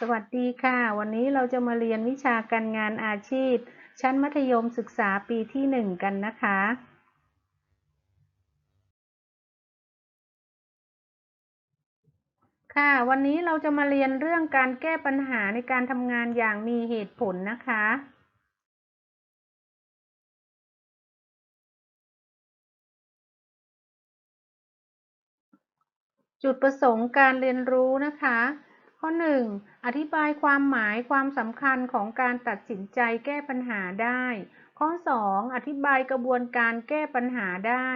สวัสดีค่ะ วันนี้เราจะมาเรียนวิชาการงานอาชีพ ชั้นมัธยมศึกษาปีที่หนึ่งกันนะคะ ค่ะวันนี้เราจะมาเรียนเรื่องการแก้ปัญหาในการทำงานอย่างมีเหตุผลนะคะจุดประสงค์การเรียนรู้นะคะ ข้อ 1. อธิบายความหมายความสำคัญของการตัดสินใจแก้ปัญหาได้ ข้อ 2. อธิบายกระบวนการแก้ปัญหาได้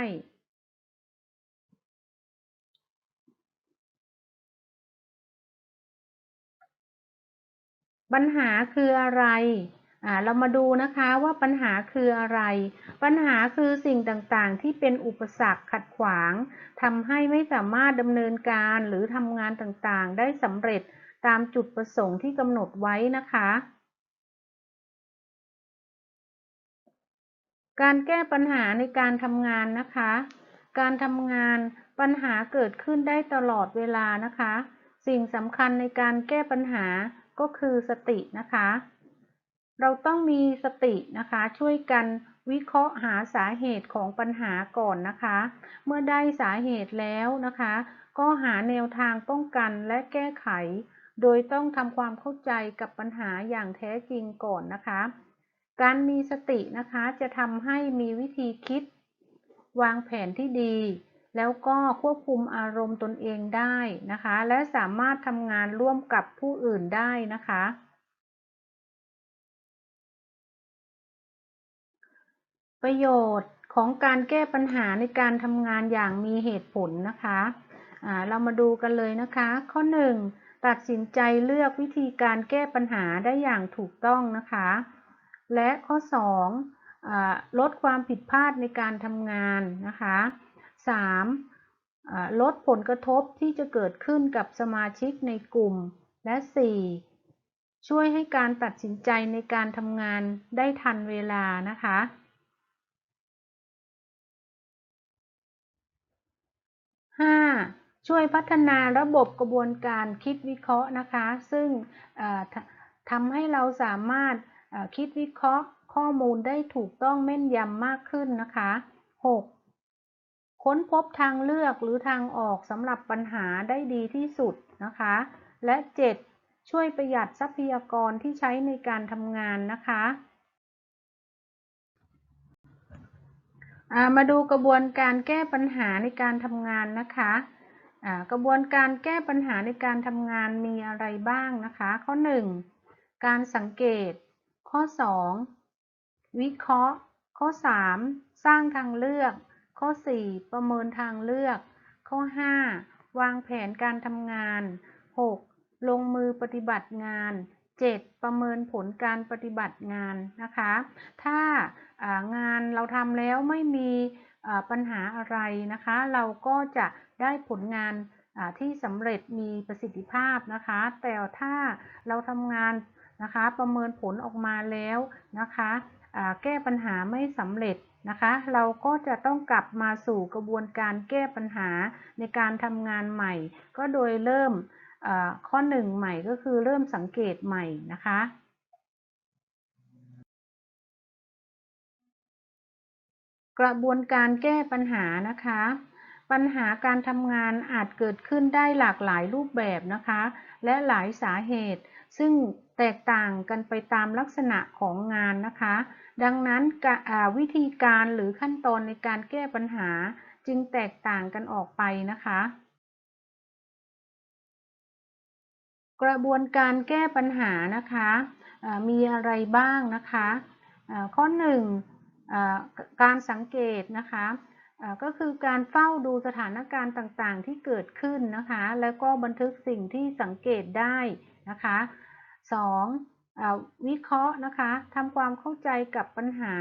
ปัญหาคืออะไร อ่าเรามาดูนะคะว่าปัญหาคืออะไร ปัญหาคือสิ่งต่างๆ ที่เป็นอุปสรรคขัดขวางทำให้ไม่สามารถดำเนินการหรือทำงานต่างๆ ได้สำเร็จตามจุดประสงค์ที่กำหนดไว้นะคะ การแก้ปัญหาในการทำงานนะคะ การทำงานปัญหาเกิดขึ้นได้ตลอดเวลานะคะ สิ่งสำคัญในการแก้ปัญหาก็คือสตินะคะ เราต้องมีสตินะคะ ช่วยกันวิเคราะห์หาสาเหตุของปัญหาก่อนนะคะ เมื่อได้สาเหตุแล้วนะคะ ก็หาแนวทางป้องกันและแก้ไข โดยต้องทำความเข้าใจกับปัญหาอย่างแท้จริงก่อนนะคะ การมีสตินะคะจะทำให้มีวิธีคิด วางแผนที่ดี แล้วก็ควบคุมอารมณ์ตนเองได้นะคะ และสามารถทำงานร่วมกับผู้อื่นได้นะคะ ประโยชน์ของการแก้ปัญหาในการทำงานอย่างมีเหตุผลนะคะะเรามาดูกันเลยนะคะ ข้อ 1 ตัดสินใจเลือกวิธีการแก้ปัญหาได้อย่างถูกต้องนะคะ และข้อ 2 ลดความผิดพลาดในการทำงานนะคะ 3. ลดผลกระทบที่จะเกิดขึ้นกับสมาชิกในกลุ่ม และ 4. ช่วยให้การตัดสินใจในการทำงานได้ทันเวลานะคะ 5. ช่วยพัฒนาระบบกระบวนการคิดวิเคราะห์นะคะ ซึ่งทำให้เราสามารถคิดวิเคราะห์ข้อมูลได้ถูกต้องแม่นยำมากขึ้นนะคะ 6. ค้นพบทางเลือกหรือทางออกสำหรับปัญหาได้ดีที่สุดนะคะ และ 7. ช่วยประหยัดทรัพยากรที่ใช้ในการทำงานนะคะ มาดูกระบวนการแก้ปัญหาในการทำงานนะคะกระบวนการแก้ปัญหาในการทำงานมีอะไรบ้างนะคะ ข้อ 1 การสังเกต ข้อ 2 วิเคราะห์ ข้อ 3 สร้างทางเลือก ข้อ 4 ประเมินทางเลือก ข้อ 5 วางแผนการทำงาน 6. ลงมือปฏิบัติงาน 7. ประเมินผลการปฏิบัติงานนะคะ ถ้างานเราทำแล้วไม่มีปัญหาอะไรนะคะ เราก็จะได้ผลงานที่สำเร็จมีประสิทธิภาพนะคะ แต่ถ้าเราทำงานนะคะประเมินผลออกมาแล้วนะคะแก้ปัญหาไม่สำเร็จนะคะ เราก็จะต้องกลับมาสู่กระบวนการแก้ปัญหาในการทำงานใหม่ ก็โดยเริ่ม ข้อหนึ่งใหม่ก็คือเริ่มสังเกตใหม่นะคะกระบวนการแก้ปัญหานะคะ ปัญหาการทำงานอาจเกิดขึ้นได้หลากหลายรูปแบบนะคะ และหลายสาเหตุ ซึ่งแตกต่างกันไปตามลักษณะของงานนะคะ ดังนั้นวิธีการหรือขั้นตอนในการแก้ปัญหาจึงแตกต่างกันออกไปนะคะ กระบวนการแก้ปัญหานะคะมีอะไรบ้างนะคะข้อ1การสังเกตนะคะก็คือการเฝ้าดูสถานการณ์ต่างๆ ที่เกิดขึ้นนะคะ แล้วก็บันทึกสิ่งที่สังเกตได้นะคะ 2. วิเคราะห์นะคะทำความเข้าใจกับปัญหา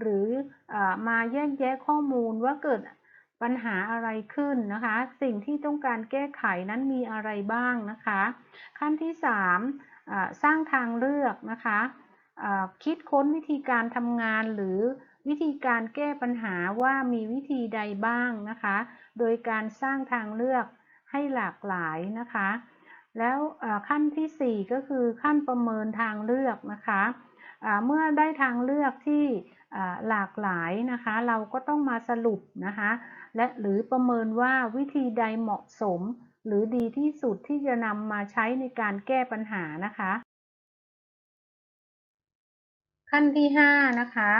หรืออมาแยกแยะข้อมูลว่าเกิด ปัญหาอะไรขึ้นนะคะ สิ่งที่ต้องการแก้ไขนั้นมีอะไรบ้างนะคะ ขั้นที่3สร้างทางเลือกนะคะคิดค้นวิธีการทำงานหรือวิธีการแก้ปัญหาว่ามีวิธีใดบ้างนะคะ โดยการสร้างทางเลือกให้หลากหลายนะคะ แล้วขั้นที่ 4 ก็คือขั้นประเมินทางเลือกนะคะ เมื่อได้ทางเลือกที่หลากหลายนะคะ เราก็ต้องมาสรุปนะคะ และหรือประเมินว่าวิธีใดเหมาะสม หรือดีที่สุดที่จะนำมาใช้ในการแก้ปัญหานะคะ ขั้นที่5นะคะ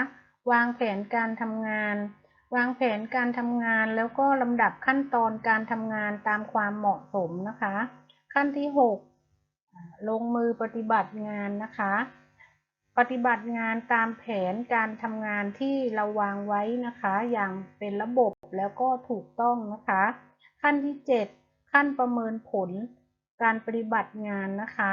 วางแผนการทำงาน วางแผนการทำงานแล้วก็ลำดับขั้นตอนการทำงานตามความเหมาะสมนะคะ ขั้นที่ 6 ลงมือปฏิบัติงานนะคะ ปฏิบัติงานตามแผนการทำงานที่เราวางไว้นะคะ อย่างเป็นระบบแล้วก็ถูกต้องนะคะ ขั้นที่ 7 ขั้นประเมินผลการปฏิบัติงานนะคะ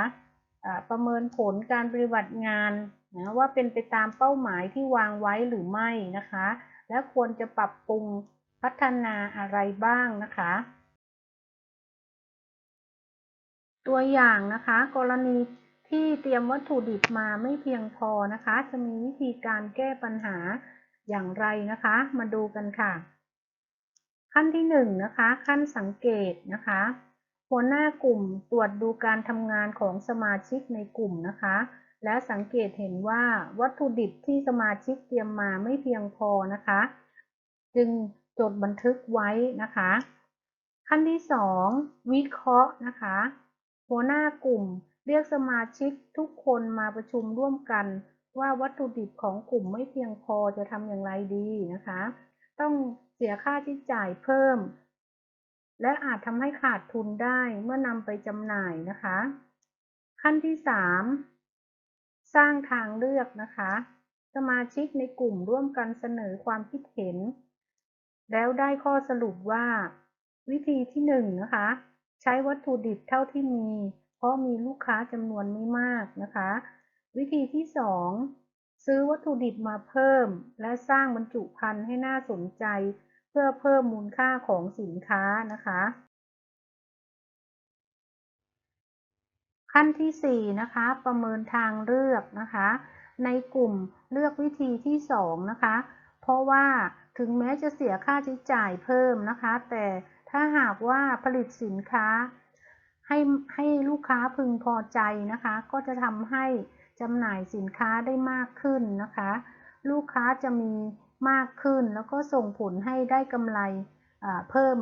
ประเมินผลการปฏิบัติงานนะว่าเป็นไปตามเป้าหมายที่วางไว้หรือไม่นะคะ และควรจะปรับปรุงพัฒนาอะไรบ้างนะคะ ตัวอย่างนะคะ กรณี ที่เตรียมวัตถุดิบมาไม่เพียงพอนะคะ จะมีวิธีการแก้ปัญหาอย่างไรนะคะ มาดูกันค่ะ ขั้นที่1นนะคะ ขั้นสังเกตนะคะ หัวหน้ากลุ่มตรวจดูการทำงานของสมาชิกในกลุ่มนะคะ และสังเกตเห็นว่าวัตถุดิบที่สมาชิกเตรียมมาไม่เพียงพอนะคะ จึงจดบันทึกไว้นะคะ ขั้นที่ 2 วิเคราะห์นะคะ หัวหน้ากลุ่ม เรียกสมาชิกทุกคนมาประชุมร่วมกัน ว่าวัตถุดิบของกลุ่มไม่เพียงพอจะทำอย่างไรดีนะคะ ต้องเสียค่าใช้จ่ายเพิ่ม และอาจทำให้ขาดทุนได้เมื่อนำไปจำหน่ายนะคะ ขั้นที่ 3 สร้างทางเลือกนะคะ สมาชิกในกลุ่มร่วมกันเสนอความคิดเห็น แล้วได้ข้อสรุปว่า วิธีที่1นนะคะ ใช้วัตถุดิบเท่าที่มี ราะมีลูกค้าจำนวนไม่มากนะคะ วิธีที่ 2 ซื้อวัตถุดิบมาเพิ่ม และสร้างบรรจุภัณฑ์ให้น่าสนใจ เพื่อเพิ่มมูลค่าของสินค้านะคะ ขั้นที่ 4 นะคะ ประเมินทางเลือกนะคะ ในกลุ่มเลือกวิธีที่ 2 นะคะ เพราะว่าถึงแม้จะเสียค่าใช้จ่ายเพิ่มนะคะ แต่ถ้าหากว่าผลิตสินค้า ให้ให้ลูกค้าพึงพอใจนะคะ ก็จะทำให้จำหน่ายสินค้าได้มากขึ้นนะคะ ลูกค้าจะมีมากขึ้นแล้วก็ส่งผลให้ได้กำไรเพิ่ม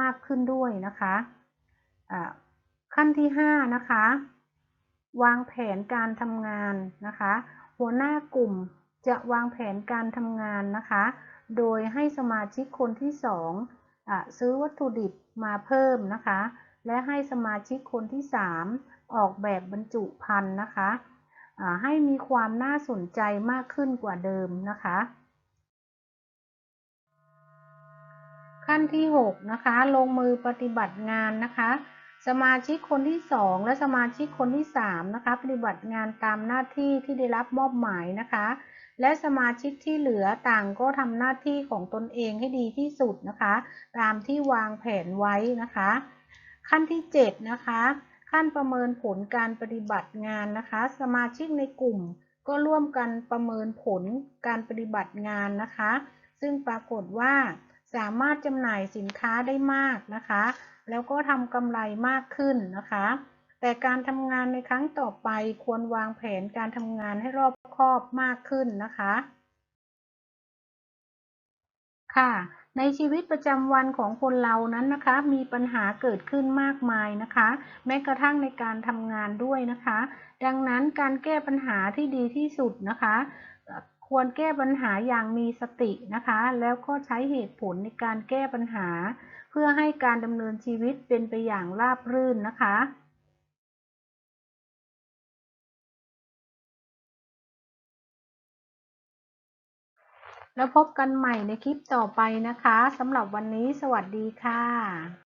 มากขึ้นด้วยนะคะขั้นที่ 5 นะคะ วางแผนการทำงานนะคะ หัวหน้ากลุ่มจะวางแผนการทำงานนะคะ โดยให้สมาชิกคนที่2ซื้อวัตถุดิบมาเพิ่มนะคะ และให้สมาชิกคนที่ 3 ออกแบบบรรจุภัณฑ์นะคะให้มีความน่าสนใจมากขึ้นกว่าเดิมนะคะ ขั้นที่6นะคะลงมือปฏิบัติงานนะคะ สมาชิกคนที่ 2 และสมาชิกคนที่3นะคะปฏิบัติงานตามหน้าที่ที่ได้รับมอบหมายนะคะ และสมาชิกที่เหลือต่างก็ทำหน้าที่ของตนเองให้ดีที่สุดนะคะ ตามที่วางแผนไว้นะคะ ขั้นที่ 7 นะคะ ขั้นประเมินผลการปฏิบัติงานนะคะ สมาชิกในกลุ่มก็ร่วมกันประเมินผลการปฏิบัติงานนะคะ ซึ่งปรากฏว่าสามารถจำหน่ายสินค้าได้มากนะคะ แล้วก็ทำกำไรมากขึ้นนะคะ แต่การทำงานในครั้งต่อไปควรวางแผนการทำงานให้รอบคอบมากขึ้นนะคะ ค่ะ ในชีวิตประจำวันของคนเรานั้นนะคะ มีปัญหาเกิดขึ้นมากมายนะคะ แม้กระทั่งในการทำงานด้วยนะคะ ดังนั้นการแก้ปัญหาที่ดีที่สุดนะคะ ควรแก้ปัญหาอย่างมีสตินะคะ แล้วก็ใช้เหตุผลในการแก้ปัญหา เพื่อให้การดำเนินชีวิตเป็นไปอย่างราบรื่นนะคะ แล้วพบกันใหม่ในคลิปต่อไปนะคะสำหรับวันนี้สวัสดีค่ะ